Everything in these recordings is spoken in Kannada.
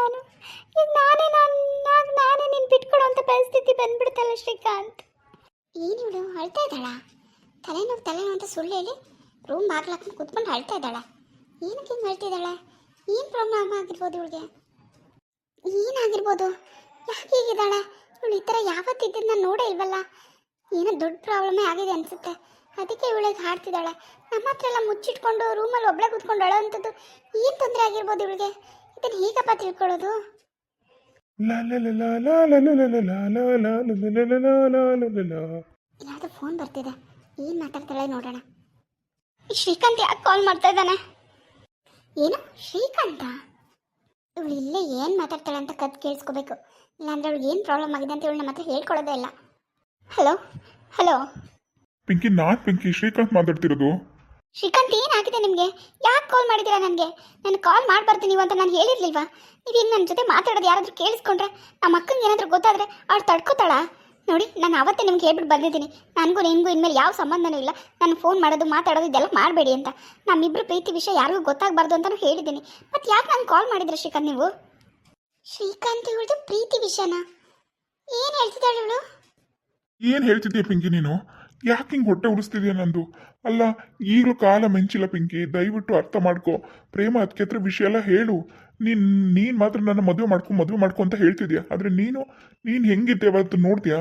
ನಾನು? ಈಗ ನಾನೇ ನಾನು ನಾನೇ ನಿನ್ನ ಬಿಟ್ಕೊಡೋಂಥ ಪರಿಸ್ಥಿತಿ ಬಂದ್ಬಿಡ್ತಲ್ಲ ಶ್ರೀಕಾಂತ್. ಏನು ಇವಳು? ಅಳ್ತಾ ಇದ್ದಾಳ? ತಲೆನೋ ತಲೆನೋ ಅಂತ ಸುಳ್ಳು ಹೇಳಿ ರೂಮ್ ಬಾಗ್ಲಾಕೊಂಡು ಕೂತ್ಕೊಂಡು ಅಳ್ತಾ ಇದ್ದಾಳ? ಏನಕ್ಕೆ ಹಿಂಗೆ ಅಳ್ತಿದ್ದಾಳೆ ಏನು ಪ್ರಾಬ್ಲಮ್ ಆಗಿರ್ಬೋದು ಇವಳಿಗೆ? ಏನಾಗಿರ್ಬೋದು ಯಾಕೆ ಹೀಗಿದ್ದಾಳೆ? ಇವಳು ಈ ಥರ ಯಾವತ್ತಿದ್ದನ್ನ ನೋಡೇ ಇಲ್ವಲ್ಲ? ಏನೋ ದೊಡ್ಡ ಪ್ರಾಬ್ಲಮೇ ಆಗಿದೆ ಅನಿಸುತ್ತೆ. ಅದಕ್ಕೆ ಇವಳಿಗೆ ಹಾಡ್ತಿದ್ದಾಳೆ. ನಮ್ಮ ಹತ್ರ ಎಲ್ಲ ಮುಚ್ಚಿಟ್ಕೊಂಡು ರೂಮಲ್ಲಿ ಒಬ್ಬಳೆ ಕೂತ್ಕೊಂಡು ಅಳೋ ಅಂಥದ್ದು ಏನು ತೊಂದರೆ ಆಗಿರ್ಬೋದು ಇವಳಿಗೆ? ಭಕ್ತರು ಹೀಗಪ್ಪ ತಿಳ್ಕೊಳ್ಳೋದು ಇಲ್ಲಾದ್ರೂ ಫೋನ್ ಬರ್ತಿದೆ ಏನ್ ಮಾತಾಡ್ತಾಳೆ ನೋಡೋಣ ಶ್ರೀಕಾಂತ್ ಯಾಕೆ ಕಾಲ್ ಮಾಡ್ತಾ ಇದ್ದಾನೆ ಏನು ಶ್ರೀಕಾಂತ ಇವಳು ಇಲ್ಲೇ ಏನು ಮಾತಾಡ್ತಾಳೆ ಅಂತ ಕತ್ ಕೇಳಿಸ್ಕೋಬೇಕು ಇಲ್ಲಾಂದ್ರೆ ಅವಳಿಗೆ ಏನು ಪ್ರಾಬ್ಲಮ್ ಆಗಿದೆ ಅಂತ ಇವಳು ನಮ್ಮ ಹತ್ರ ಹೇಳ್ಕೊಳ್ಳೋದೇ ಇಲ್ಲ ಹಲೋ ಹಲೋ ಪಿಂಕಿ ನಾನ್ ಪಿಂಕಿ ಶ್ರೀಕಾಂತ್ ಮಾತಾಡ್ತಿರೋದು ಶ್ರೀಕಾಂತ್, ಏನಾಗಿದೆ ನಿಮಗೆ? ಯಾಕೆ ಕಾಲ್ ಮಾಡಿದ್ದೀರಾ ನನಗೆ? ನಾನು ಕಾಲ್ ಮಾಡಬಾರ್ದು ನೀವು ಅಂತ ನಾನು ಹೇಳಿರ್ಲಿಲ್ವಾ? ಹಿಂಗೆ ನನ್ನ ಜೊತೆ ಮಾತಾಡೋದು ಯಾರಾದರೂ ಕೇಳಿಸ್ಕೊಂಡ್ರೆ ನಮ್ಮ ಅಕ್ಕಂಗೆ ಏನಾದರೂ ಗೊತ್ತಾದರೆ ಅವ್ರು ತಡ್ಕೋತಾಳ? ನೋಡಿ, ನಾನು ಅವತ್ತೇ ನಿಮ್ಗೆ ಹೇಳ್ಬಿಟ್ಟು ಬಂದಿದ್ದೀನಿ. ನನಗೂ ನಿಮಗೂ ಇನ್ಮೇಲೆ ಯಾವ ಸಂಬಂಧನೂ ಇಲ್ಲ. ನಾನು ಫೋನ್ ಮಾಡೋದು, ಮಾತಾಡೋದು ಇದೆಲ್ಲ ಮಾಡಬೇಡಿ ಅಂತ. ನಮ್ಮಿಬ್ಬರು ಪ್ರೀತಿ ವಿಷಯ ಯಾರಿಗೂ ಗೊತ್ತಾಗಬಾರ್ದು ಅಂತಲೂ ಹೇಳಿದ್ದೀನಿ. ಮತ್ತು ಯಾಕೆ ನಾನು ಕಾಲ್ ಮಾಡಿದ್ರೆ ಶ್ರೀಕಾಂತ್ ನೀವು? ಶ್ರೀಕಾಂತ್ ಇವಳದು ಪ್ರೀತಿ ವಿಷಯನಾ? ಏನು ಹೇಳ್ತಿದ್ದಾಳೆ ಇವಳು? ಏನು ಹೇಳ್ತಿದ್ಯಾ ಪಿಂಕಿ ನೀನು? ಯಾಕೆ ಹಿಂಗೆ ಹೊಟ್ಟೆ ಉಡಿಸ್ತಿದ್ಯಾ ನಂದು? ಅಲ್ಲ, ಈಗಲೂ ಕಾಲ ಮೆಂಚಿಲ್ಲ ಪಿಂಕಿ, ದಯವಿಟ್ಟು ಅರ್ಥ ಮಾಡ್ಕೊ. ಪ್ರೇಮ ಅದಕ್ಕೆತ್ರ ವಿಷಯ ಎಲ್ಲ ಹೇಳು. ನೀನ್ ನೀನ್ ಮಾತ್ರ ನನ್ನ ಮದುವೆ ಮಾಡ್ಕೊ ಮದುವೆ ಮಾಡ್ಕೊ ಅಂತ ಹೇಳ್ತಿದ್ಯಾ? ಆದ್ರೆ ನೀನು, ನೀನ್ ಹೆಂಗಿದ್ದೆ ಅವತ್ತು ನೋಡ್ತೀಯಾ?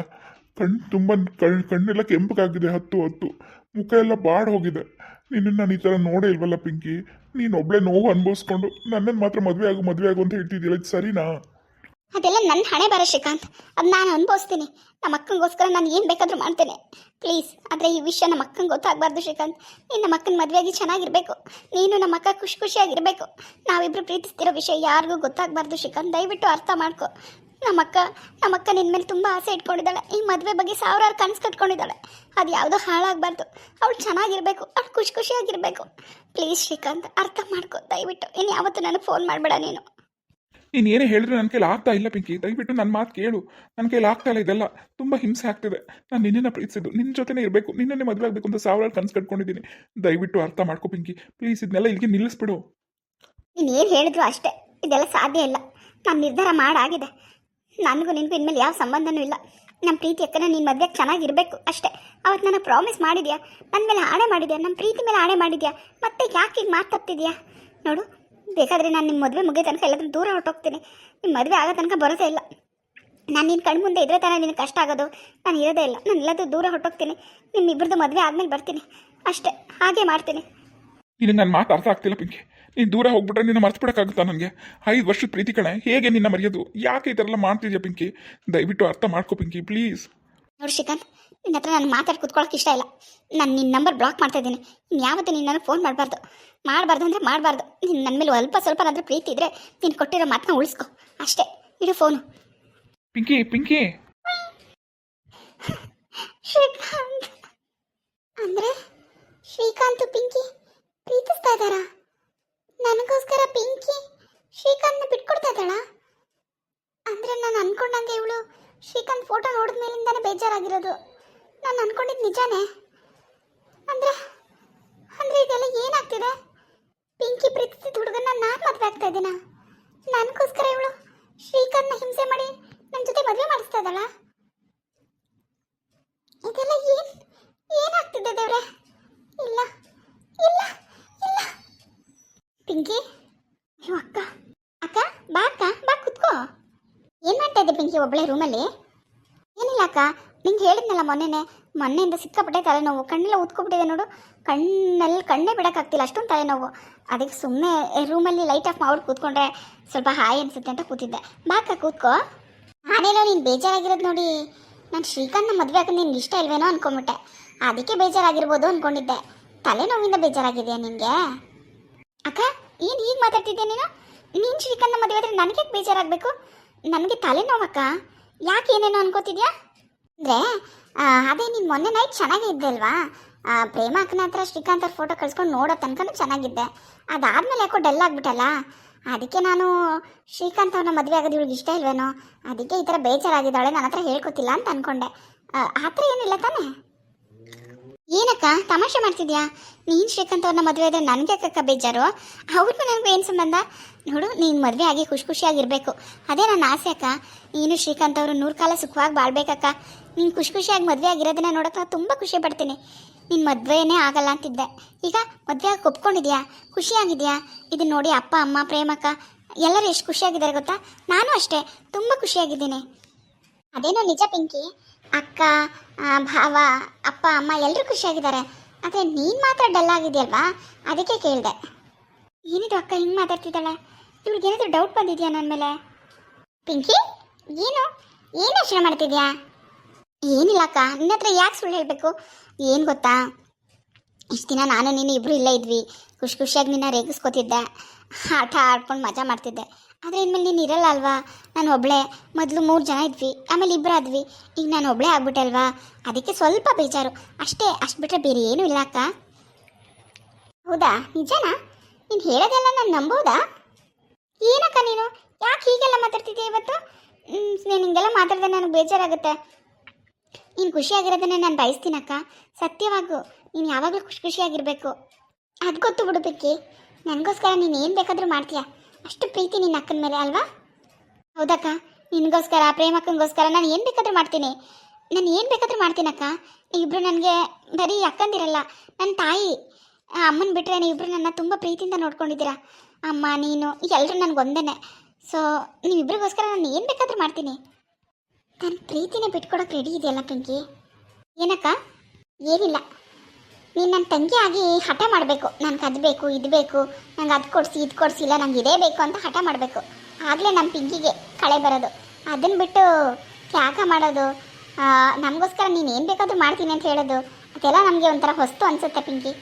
ಕಣ್ ತುಂಬ, ಕಣ್, ಕಣ್ಣೆಲ್ಲ ಕೆಂಪಗಾಗಿದೆ, ಹತ್ತು ಹತ್ತು. ಮುಖ ಎಲ್ಲ ಬಾಡ್ ಹೋಗಿದೆ. ನೀನು ನಾನು ಈ ಥರ ನೋಡೇ ಇಲ್ವಲ್ಲ ಪಿಂಕಿ? ನೀನು ಒಬ್ಳೆ ನೋವು ಅನುಭವಿಸ್ಕೊಂಡು ನನ್ನನ್ನು ಮಾತ್ರ ಮದುವೆ ಆಗು ಮದುವೆ ಆಗು ಅಂತ ಹೇಳ್ತಿದ್ಯಲ್ಲ, ಇದು ಸರಿನಾ? ಅದೆಲ್ಲ ನನ್ನ ಹಣೆ ಬರ ಶ್ರೀಕಾಂತ್. ಅದು ನಾನು ಅನುಭವಿಸ್ತೀನಿ. ನಮ್ಮ ಅಕ್ಕಂಗೋಸ್ಕರ ನಾನು ಏನು ಬೇಕಾದರೂ ಮಾಡ್ತೇನೆ. ಪ್ಲೀಸ್, ಆದರೆ ಈ ವಿಷಯ ನಮ್ಮ ಅಕ್ಕಂಗೆ ಗೊತ್ತಾಗಬಾರ್ದು ಶ್ರೀಕಾಂತ್. ನೀನು ನಮ್ಮ ಅಕ್ಕನ ಮದುವೆಯಾಗಿ ಚೆನ್ನಾಗಿರಬೇಕು. ನೀನು ನಮ್ಮ ಅಕ್ಕ ಖುಷಿ ಖುಷಿಯಾಗಿರಬೇಕು. ನಾವಿಬ್ಬರು ಪ್ರೀತಿಸ್ತಿರೋ ವಿಷಯ ಯಾರಿಗೂ ಗೊತ್ತಾಗಬಾರ್ದು ಶ್ರೀಕಾಂತ್. ದಯವಿಟ್ಟು ಅರ್ಥ ಮಾಡ್ಕೊ. ನಮ್ಮ ಅಕ್ಕ ನಮ್ಮ ಅಕ್ಕ ನಿನ್ನ ಮೇಲೆ ತುಂಬ ಆಸೆ ಇಟ್ಕೊಂಡಿದ್ದಾಳೆ. ಈ ಮದುವೆ ಬಗ್ಗೆ ಸಾವಿರಾರು ಕನಸು ಕಟ್ಕೊಂಡಿದ್ದಾಳೆ. ಅದು ಯಾವುದೋ ಹಾಳಾಗಬಾರ್ದು. ಅವಳು ಚೆನ್ನಾಗಿರಬೇಕು. ಅವಳು ಖುಷಿ ಖುಷಿಯಾಗಿರಬೇಕು. ಪ್ಲೀಸ್ ಶ್ರೀಕಾಂತ್, ಅರ್ಥ ಮಾಡ್ಕೊ. ದಯವಿಟ್ಟು. ಇನ್ನು ಯಾವತ್ತೂ ನನಗೆ ಫೋನ್ ಮಾಡಬೇಡ ನೀನು. ನೀನು ಏನೇ ಹೇಳಿದ್ರು ನನ್ನ ಕೈಲಿ ಆಗ್ತಾ ಇಲ್ಲ ಪಿಂಕಿ. ದಯವಿಟ್ಟು ನನ್ನ ಮಾತು ಕೇಳು. ನನ್ನ ಕೈಲಿ ಆಗ್ತಾ ಇಲ್ಲ ಇದೆಲ್ಲ. ತುಂಬ ಹಿಂಸೆ ಆಗ್ತಿದೆ. ನಾನು ನಿನ್ನನ್ನು ಪ್ರೀತಿಸಿದ್ದು. ನಿನ್ನ ಜೊತೆನೇ ಇರಬೇಕು. ನಿನ್ನನ್ನೇ ಮದುವೆ ಆಗಬೇಕು ಅಂತ ಸಾವಿರಾರು ಕನ್ಸು ಕಟ್ಕೊಂಡಿದ್ದೀನಿ. ದಯವಿಟ್ಟು ಅರ್ಥ ಮಾಡ್ಕೊ ಪಿಂಕಿ. ಪ್ಲೀಸ್ ಇದನ್ನೆಲ್ಲ ಇಲ್ಲಿಗೆ ನಿಲ್ಲಿಸ್ಬಿಡು. ನೀನು ಏನು ಹೇಳಿದ್ರು ಅಷ್ಟೇ. ಇದೆಲ್ಲ ಸಾಧ್ಯ ಇಲ್ಲ. ನಾನು ನಿರ್ಧಾರ ಮಾಡಾಗಿದೆ. ನನಗೂ ನಿನಗೂ ಇನ್ಮೇಲೆ ಯಾವ ಸಂಬಂಧನೂ ಇಲ್ಲ. ನಮ್ಮ ಪ್ರೀತಿ ಅಕ್ಕನ ನೀನು ಮದುವೆಗೆ ಚೆನ್ನಾಗಿರಬೇಕು ಅಷ್ಟೇ. ಅವತ್ತು ನನಗೆ ಪ್ರಾಮಿಸ್ ಮಾಡಿದ್ಯಾ? ನನ್ನ ಮೇಲೆ ಆಣೆ ಮಾಡಿದ್ಯಾ? ನಮ್ಮ ಪ್ರೀತಿ ಮೇಲೆ ಆಣೆ ಮಾಡಿದ್ಯಾ? ಮತ್ತೆ ಯಾಕೆ ಈಗ ಮಾತಾಡ್ತಿದ್ಯಾ? ನೋಡು ಬೇಕಾದರೆ ನಾನು ನಿಮ್ಮ ಮದುವೆ ಮುಗಿಯೋ ತನಕ ಎಲ್ಲದನ್ನು ದೂರ ಹೊರಟೋಗ್ತೀನಿ. ನಿಮ್ಮ ಮದುವೆ ಆಗೋ ತನಕ ಬರೋದೇ ಇಲ್ಲ. ನಾನು ನಿನ್ನ ಕಣ್ಣು ಮುಂದೆ ಇದ್ರೆ ತಾನೇ ನಿನಗೆ ಕಷ್ಟ ಆಗೋದು. ನಾನು ಇರೋದೇ ಇಲ್ಲ. ನಾನು ಎಲ್ಲದೂ ದೂರ ಹೊರಟೋಗ್ತೀನಿ. ನಿಮ್ಮಿಬ್ಬರದ್ದು ಮದುವೆ ಆದಮೇಲೆ ಬರ್ತೀನಿ. ಅಷ್ಟೇ. ಹಾಗೆ ಮಾಡ್ತೀನಿ. ನಿನಗೆ ನನ್ನ ಮಾತು ಅರ್ಥ ಆಗ್ತಿಲ್ಲ ಪಿಂಕಿ. ನೀನು ದೂರ ಹೋಗ್ಬಿಟ್ರೆ ನಿನ್ನ ಮರ್ತ್ಬಿಡಕ್ಕಾಗುತ್ತಾ ನನಗೆ? ಐದು ವರ್ಷದ ಪ್ರೀತಿ ಕಣೆ ಹೇಗೆ ನಿನ್ನ ಮರೆಯೋದು? ಯಾಕೆ ಈ ಥರ ಎಲ್ಲ ಮಾಡ್ತಿದ್ಯಾ ಪಿಂಕಿ? ದಯವಿಟ್ಟು ಅರ್ಥ ಮಾಡ್ಕೊ ಪಿಂಕಿ ಪ್ಲೀಸ್. ನೋಡಿ ಶ್ರೀಕಾಂತ್ ನಿನ್ನ ಹತ್ರ ನಾನು ಮಾತಾಡಿ ಕೂತ್ಕೊಳ್ಳೋಕೆ ಇಷ್ಟ ಇಲ್ಲ. ನಾನು ನಿನ್ನ ನಂಬರ್ ಬ್ಲಾಕ್ ಮಾಡ್ತಾ ಇದ್ದೀನಿ. ಇನ್ನು ಯಾವತ್ತೂ ನೀನು ನನಗೆ ಫೋನ್ ಮಾಡಬಾರ್ದು. ಮಾಡಬಾರ್ದು ಅಂದರೆ ಮಾಡಬಾರ್ದು. ನೀನು ನನ್ನ ಮೇಲೆ ಅಲ್ಪ ಸ್ವಲ್ಪನಾದರೂ ಪ್ರೀತಿ ಇದ್ದರೆ ನೀನು ಕೊಟ್ಟಿರೋ ಮಾತನ್ನ ಉಳಿಸ್ಕೊ. ಅಷ್ಟೇ. ಇಡು ಫೋನು ಪಿಂಕಿ ಪಿಂಕಿ. ಶ್ರೀಕಾಂತ್. ಅಂದರೆ? ಶ್ರೀಕಾಂತ್ ಪಿಂಕಿ ಪ್ರೀತಿಸ್ತಾ ಇದ್ದಾರಾ? ನನಗೋಸ್ಕರ ಪಿಂಕಿ ಶ್ರೀಕಾಂತ್ನ ಬಿಟ್ಕೊಡ್ತಾ ಇದ್ದಾಳಾ? ಅಂದರೆ ನಾನು ಅನ್ಕೊಂಡಂಗೆ ಇವಳು ಶ್ರೀಕಾಂತ್ ಫೋಟೋ ನೋಡಿದ ಮೇಲಿಂದಾನೇ ಬೇಜಾರಾಗಿರೋದು. ನಾನು ಅನ್ಕೊಂಡಿದ್ದು ನಿಜಾನೇ? ಅಂದ್ರೆ, ಅಂದರೆ ಇದೆಲ್ಲ ಏನಾಗ್ತಿದೆ? ಪಿಂಕಿ ಪ್ರೀತಿಸಿದ ಹುಡುಗನ ನಾನು ಮದುವೆ ಆಗ್ತಾ ಇದ್ದೀನ? ನನಗೋಸ್ಕರ ಇವಳು ಶ್ರೀಕಾಂತ್ನ ಹಿಂಸೆ ಮಾಡಿ ನನ್ನ ಜೊತೆ ಮದುವೆ ಮಾಡಿಸ್ತಾ ಇದ್ದಾಳ? ಇದೆಲ್ಲ ಏನ್, ಏನಾಗ್ತಿದೆ ದೇವ್ರೆ? ಇಲ್ಲ ಇಲ್ಲ ಇಲ್ಲ. ಪಿಂಕಿ ಅಯ್ಯೋ ಅಕ್ಕ ಅಕ್ಕ, ಬಾ ಅಕ್ಕ, ಬಾ ಕುತ್ಕೋ. ಏನ್ ಮಾಡ್ತಾ ಇದ್ದೆ ಪಿಂಕಿ ಒಬ್ಬಳೆ ರೂಮಲ್ಲಿ ಏನಿಲ್ಲ ಅಕ್ಕ ನಿಂಗೆ ಹೇಳಿದ್ನಲ್ಲ ಮೊನ್ನೆನೆ? ಮೊನ್ನೆಯಿಂದ ಸಿಕ್ಕಾಪಟ್ಟೆ ತಲೆನೋವು. ಕಣ್ಣೆಲ್ಲ ಉತ್ಕೊಬಿಟ್ಟಿದೆ ನೋಡು. ಕಣ್ಣಲ್ಲಿ ಕಣ್ಣೇ ಬಿಡೋಕ್ಕಾಗ್ತಿಲ್ಲ ಅಷ್ಟೊಂದು ತಲೆನೋವು. ಅದಕ್ಕೆ ಸುಮ್ಮನೆ ರೂಮಲ್ಲಿ ಲೈಟ್ ಆಫ್ ಮಾಡಿ ಕೂತ್ಕೊಂಡ್ರೆ ಸ್ವಲ್ಪ ಹಾಯ್ ಅನಿಸುತ್ತೆ ಅಂತ ಕೂತಿದ್ದೆ. ಬಾಕ ಕೂತ್ಕೋ. ನಾನೇನೋ ನೀನು ಬೇಜಾರಾಗಿರೋದು ನೋಡಿ. ನಾನು ಶ್ರೀಕಾಂತ್ನ ಮದುವೆ ಹಾಕೋದು ನಿನ್ಗೆ ಇಷ್ಟ ಇಲ್ವೇನೋ ಅನ್ಕೊಂಬಿಟ್ಟೆ. ಅದಕ್ಕೆ ಬೇಜಾರಾಗಿರ್ಬೋದು ಅಂದ್ಕೊಂಡಿದ್ದೆ ತಲೆನೋವಿಂದ ಬೇಜಾರಾಗಿದೆಯಾ ನಿನಗೆ ಅಕ್ಕ, ಏನು ಈಗ ಮಾತಾಡ್ತಿದ್ದೆ ನೀನು? ನೀನು ಶ್ರೀಕಾಂತ್ನ ಮದುವೆ ಆದರೆ ನನಗೆ ಬೇಜಾರಾಗಬೇಕು? ನನಗೆ ತಲೆನೋವಕ್ಕ. ಯಾಕೆ ಏನೇನೋ ಅನ್ಕೋತಿದ್ಯಾ? ಅಂದರೆ ಅದೇ ನೀನು ಮೊನ್ನೆ ನೈಟ್ ಚೆನ್ನಾಗೇ ಇದ್ದೆ ಅಲ್ವಾ? ಪ್ರೇಮ ಅಕ್ಕನ ಹತ್ರ ಶ್ರೀಕಾಂತ್ ಅವ್ರ ಫೋಟೋ ಕಳ್ಸ್ಕೊಂಡು ನೋಡೋ ತನಕನೂ ಚೆನ್ನಾಗಿದ್ದೆ. ಅದಾದ್ಮೇಲೆ ಯಾಕೋ ಡಲ್ ಆಗ್ಬಿಟ್ಟಲ್ಲ? ಅದಕ್ಕೆ ನಾನು ಶ್ರೀಕಾಂತ್ ಅವ್ರನ್ನ ಮದುವೆ ಆಗೋದು ಇವಳಿಗೆ ಇಷ್ಟ ಇಲ್ವೇನೋ? ಅದಕ್ಕೆ ಈ ಥರ ಬೇಜಾರಾಗಿದ್ದಾಳೆ ನನ್ನ ಹತ್ರ ಹೇಳ್ಕೊತಿಲ್ಲ ಅಂತ ಅನ್ಕೊಂಡೆ. ಆ ಥರ ಏನಿಲ್ಲ ತಾನೇ? ಏನಕ್ಕ, ತಮಾಷೆ ಮಾಡ್ತಿದ್ಯಾ? ನೀನು ಶ್ರೀಕಾಂತ್ ಅವ್ರನ್ನ ಮದುವೆ ಆದರೆ ನನಗೆ ಅಕ್ಕ ಬೇಜಾರು? ಅವ್ರಿಗೂ ನನಗೂ ಏನು ಸಂಬಂಧ? ನೋಡು, ನೀನು ಮದುವೆ ಆಗಿ ಖುಷಿ ಖುಷಿಯಾಗಿರ್ಬೇಕು ಅದೇ ನನ್ನ ಆಸೆ ಅಕ್ಕ. ನೀನು ಶ್ರೀಕಾಂತ್ ಅವರು ನೂರು ಕಾಲ ಸುಖವಾಗಿ ಬಾಳ್ಬೇಕಕ್ಕ. ನೀನು ಖುಷಿ ಖುಷಿಯಾಗಿ ಮದುವೆ ಆಗಿರೋದನ್ನ ನೋಡೋಕೆ ನಾನು ತುಂಬ ಖುಷಿ ಪಡ್ತೀನಿ. ನಿನ್ನ ಮದುವೆನೇ ಆಗಲ್ಲ ಅಂತಿದ್ದೆ. ಈಗ ಮದುವೆ ಆಗಿ ಒಪ್ಕೊಂಡಿದ್ಯಾ? ಖುಷಿಯಾಗಿದೆಯಾ? ಇದನ್ನ ನೋಡಿ ಅಪ್ಪ, ಅಮ್ಮ, ಪ್ರೇಮಕ್ಕ ಎಲ್ಲರೂ ಎಷ್ಟು ಖುಷಿಯಾಗಿದ್ದಾರೆ ಗೊತ್ತಾ? ನಾನು ಅಷ್ಟೇ. ತುಂಬ ಖುಷಿಯಾಗಿದ್ದೀನಿ. ಅದೇನೋ ನಿಜ ಪಿಂಕಿ? ಅಕ್ಕ ಭಾವ, ಅಪ್ಪ, ಅಮ್ಮ ಎಲ್ಲರೂ ಖುಷಿಯಾಗಿದ್ದಾರೆ. ಆದರೆ ನೀನು ಮಾತ್ರ ಡಲ್ ಆಗಿದೆಯಲ್ವಾ? ಅದಕ್ಕೆ ಕೇಳಿದೆ. ಏನಿದು ಅಕ್ಕ ಹಿಂಗೆ ಮಾತಾಡ್ತಿದ್ದಾಳೆ? ಏನಾದರೂ ಡೌಟ್ ಬಂದಿದೆಯಾ ನನ್ನ ಮೇಲೆ? ಪಿಂಕಿ, ಏನು? ಏನು ಯೋಚನೆ ಮಾಡ್ತಿದ್ಯಾ? ಏನಿಲ್ಲ ಅಕ್ಕ, ನಿನ್ನ ಹತ್ರ ಯಾಕೆ ಸುಳ್ಳು ಹೇಳಬೇಕು? ಏನು ಗೊತ್ತಾ? ಇಷ್ಟು ದಿನ ನಾನು, ನೀನು ಇಬ್ಬರು ಇಲ್ಲೇ ಇದ್ವಿ. ಖುಷಿ ಖುಷಿಯಾಗಿ ನಿನ್ನ ರೇಗಿಸ್ಕೊತಿದ್ದೆ. ಆಟ ಆಡ್ಕೊಂಡು ಮಜಾ ಮಾಡ್ತಿದ್ದೆ. ಆದರೆ ಇನ್ಮೇಲೆ ನೀನು ಇರಲ್ಲ ಅಲ್ವಾ? ನಾನು ಒಬ್ಬಳೇ ಮೊದಲು ಮೂರು ಜನ ಇದ್ವಿ. ಆಮೇಲೆ ಇಬ್ಬರು ಆದ್ವಿ. ಈಗ ನಾನು ಒಬ್ಬಳೇ ಆಗ್ಬಿಟ್ಟೆ ಅಲ್ವಾ? ಅದಕ್ಕೆ ಸ್ವಲ್ಪ ಬೇಜಾರು. ಅಷ್ಟೇ, ಅಷ್ಟು ಬಿಟ್ಟರೆ ಬೇರೆ ಏನೂ ಇಲ್ಲ ಅಕ್ಕ. ಹೌದಾ? ನಿಜನಾ? ನೀನು ಹೇಳೋದೆಲ್ಲ ನಾನು ನಂಬೋದಾ? ಏನಕ್ಕ ನೀನು? ಯಾಕೆ ಹೀಗೆಲ್ಲ ಮಾತಾಡ್ತಿದ್ದೆ ಇವತ್ತು? ನೀನು ಹಿಂಗೆಲ್ಲ ಮಾತಾಡ್ದೆ ನನಗೆ ಬೇಜಾರಾಗುತ್ತೆ. ನೀನು ಖುಷಿಯಾಗಿರೋದನ್ನೇ ನಾನು ಬಯಸ್ತೀನಕ್ಕ. ಸತ್ಯವಾಗು, ನೀನು ಯಾವಾಗಲೂ ಖುಷಿ ಖುಷಿಯಾಗಿರಬೇಕು. ಅದು ಗೊತ್ತು ಬಿಡು ನನಗೋಸ್ಕರ ನೀನು ಏನು ಬೇಕಾದರೂ ಮಾಡ್ತೀಯ. ಅಷ್ಟು ಪ್ರೀತಿ ನಿನ್ನ ಅಕ್ಕನ ಮೇಲೆ ಅಲ್ವಾ? ಹೌದಕ್ಕ, ನಿನಗೋಸ್ಕರ, ಪ್ರೇಮಕ್ಕನಿಗೋಸ್ಕರ ನಾನು ಏನು ಬೇಕಾದರೂ ಮಾಡ್ತೀನಿ. ನಾನು ಏನು ಬೇಕಾದರೂ ಮಾಡ್ತೀನಕ್ಕ. ಇಬ್ಬರು ನನಗೆ ಬರೀ ಅಕ್ಕಂದಿರಲ್ಲ ನನ್ನ ತಾಯಿ. ಅಮ್ಮನ ಬಿಟ್ಟರೆ ನೀವಿಬ್ಬರು ನನ್ನ ತುಂಬ ಪ್ರೀತಿಯಿಂದ ನೋಡ್ಕೊಂಡಿದ್ದೀರಾ. ಅಮ್ಮ, ನೀನು ಎಲ್ಲರೂ ನನಗೊಂದೇನೆ. ಸೊ ನೀವಿಬ್ರಿಗೋಸ್ಕರ ನಾನು ಏನು ಬೇಕಾದರೂ ಮಾಡ್ತೀನಿ. ನನ್ನ ಪ್ರೀತಿನೇ ಬಿಟ್ಕೊಡೋಕೆ ರೆಡಿ ಇದೆಯಲ್ಲ ಪಿಂಕಿ? ಏನಕ್ಕ? ಏನಿಲ್ಲ. ನೀನು ನನ್ನ ತಂಗಿ ಆಗಿ ಹಠ ಮಾಡಬೇಕು. ನನಗೆ ಅದು ಬೇಕು ಇದು ಬೇಕು ನಂಗೆ ಅದು ಕೊಡಿಸಿ, ಇದು ಕೊಡಿಸಿ, ಇಲ್ಲ ನಂಗೆ ಇದೇ ಬೇಕು ಅಂತ ಹಠ ಮಾಡಬೇಕು. ಆಗಲೇ ನಮ್ಮ ಪಿಂಕಿಗೆ ಕಳೆ ಬರೋದು. ಅದನ್ನು ಬಿಟ್ಟು ತ್ಯಾಗ ಮಾಡೋದು ನಮಗೋಸ್ಕರ ನೀನು ಏನು ಬೇಕಾದರೂ ಮಾಡ್ತೀನಿ ಅಂತ ಹೇಳೋದು, ಅದೆಲ್ಲ ನಮಗೆ ಒಂಥರ ಹೊಸ್ತು ಅನಿಸುತ್ತೆ ಪಿಂಕಿ.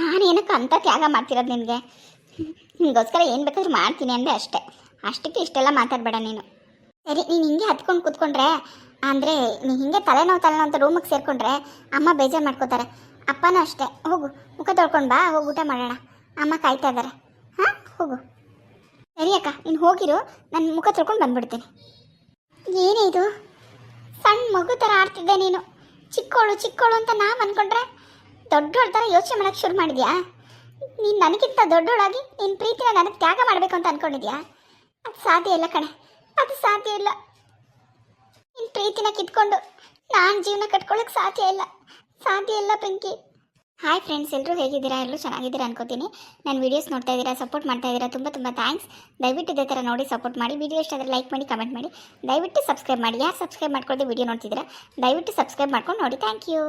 ನಾನು ಏನಕ್ಕೆ ಅಂತ ತ್ಯಾಗ ಮಾಡ್ತಿರೋದು ನಿನಗೆ? ನಿಮಗೋಸ್ಕರ ಏನು ಬೇಕಾದ್ರೂ ಮಾಡ್ತೀನಿ ಅಂದರೆ ಅಷ್ಟೇ. ಅಷ್ಟಕ್ಕೆ ಇಷ್ಟೆಲ್ಲ ಮಾತಾಡಬೇಡ ನೀನು. ಸರಿ, ನೀನು ಹಿಂಗೆ ಹತ್ಕೊಂಡು ಕೂತ್ಕೊಂಡ್ರೆ, ಅಂದರೆ ನೀನು ಹಿಂಗೆ ತಲೆನೋವು ತಲೆನೋವು ಅಂತ ರೂಮಿಗೆ ಸೇರಿಕೊಂಡ್ರೆ ಅಮ್ಮ ಬೇಜಾರು ಮಾಡ್ಕೋತಾರೆ. ಅಪ್ಪನೂ ಅಷ್ಟೇ. ಹೋಗು, ಮುಖ ತೊಳ್ಕೊಂಡು ಬಾ, ಹೋಗಿ ಊಟ ಮಾಡೋಣ. ಅಮ್ಮ ಕಾಯ್ತಾ ಇದ್ದಾರೆ ಹಾಂ, ಹೋಗು. ಸರಿ ಅಕ್ಕ, ನೀನು ಹೋಗಿರು, ನಾನು ಮುಖ ತೊಳ್ಕೊಂಡು ಬಂದ್ಬಿಡ್ತೀನಿ. ಏನೇ ಇದು? ಸಣ್ಣ ಮಗು ಥರ ಆಡ್ತಿದ್ದೆ ನೀನು. ಚಿಕ್ಕೋಳು ಚಿಕ್ಕೋಳು ಅಂತ ನಾವು ಅಂದ್ಕೊಂಡ್ರೆ ದೊಡ್ಡೋಳ ಥರ ಯೋಚನೆ ಮಾಡೋಕ್ಕೆ ಶುರು ಮಾಡಿದ್ಯಾ? ನೀನು ನನಗಿಂತ ದೊಡ್ಡೋಳಾಗಿ ನಿನ್ನ ಪ್ರೀತಿನ ನನಗೆ ತ್ಯಾಗ ಮಾಡಬೇಕು ಅಂತ ಅಂದ್ಕೊಂಡಿದ್ಯಾ ಅದು ಸಾಧ್ಯ ಇಲ್ಲ ಕಣೆ. ಅದು ಸಾಧ್ಯ ಇಲ್ಲ. ನಿನ್ ಪ್ರೀತಿನ ಕಿತ್ಕೊಂಡು ನಾನು ಜೀವನ ಕಟ್ಕೊಳ್ಳೋಕೆ ಸಾಧ್ಯ ಇಲ್ಲ. ಸಾಧ್ಯ ಇಲ್ಲ ಬೆಂಕಿ. ಹಾಯ್ ಫ್ರೆಂಡ್ಸ್ ಎಲ್ಲರೂ ಹೇಗಿದ್ದೀರಾ? ಎಲ್ಲರೂ ಚೆನ್ನಾಗಿದ್ದೀರಾ ಅನ್ಕೋತೀನಿ. ನಾನು ವೀಡಿಯೋಸ್ ನೋಡ್ತಾ ಇದ್ದೀರಾ ಸಪೋರ್ಟ್ ಮಾಡ್ತಾ ಇದ್ದೀರಾ, ತುಂಬ ತುಂಬ ಥ್ಯಾಂಕ್ಸ್ ದಯವಿಟ್ಟು ಇದೇ ಥರ ನೋಡಿ ಸಪೋರ್ಟ್ ಮಾಡಿ. ವಿಡಿಯೋ ಆದರೆ ಲೈಕ್ ಮಾಡಿ ಕಮೆಂಟ್ ಮಾಡಿ. ದಯವಿಟ್ಟು ಸಬ್ಸ್ಕ್ರೈಬ್ ಮಾಡಿ. ಯಾರು ಸಬ್ಸ್ಕ್ರೈಬ್ ಮಾಡ್ಕೊಳ್ಳದೆ ವಿಡಿಯೋ ನೋಡ್ತಿದ್ದೀರಾ? ದಯವಿಟ್ಟು ಸಬ್ಸ್ಕ್ರೈಬ್ ಮಾಡ್ಕೊಂಡು ನೋಡಿ. Thank you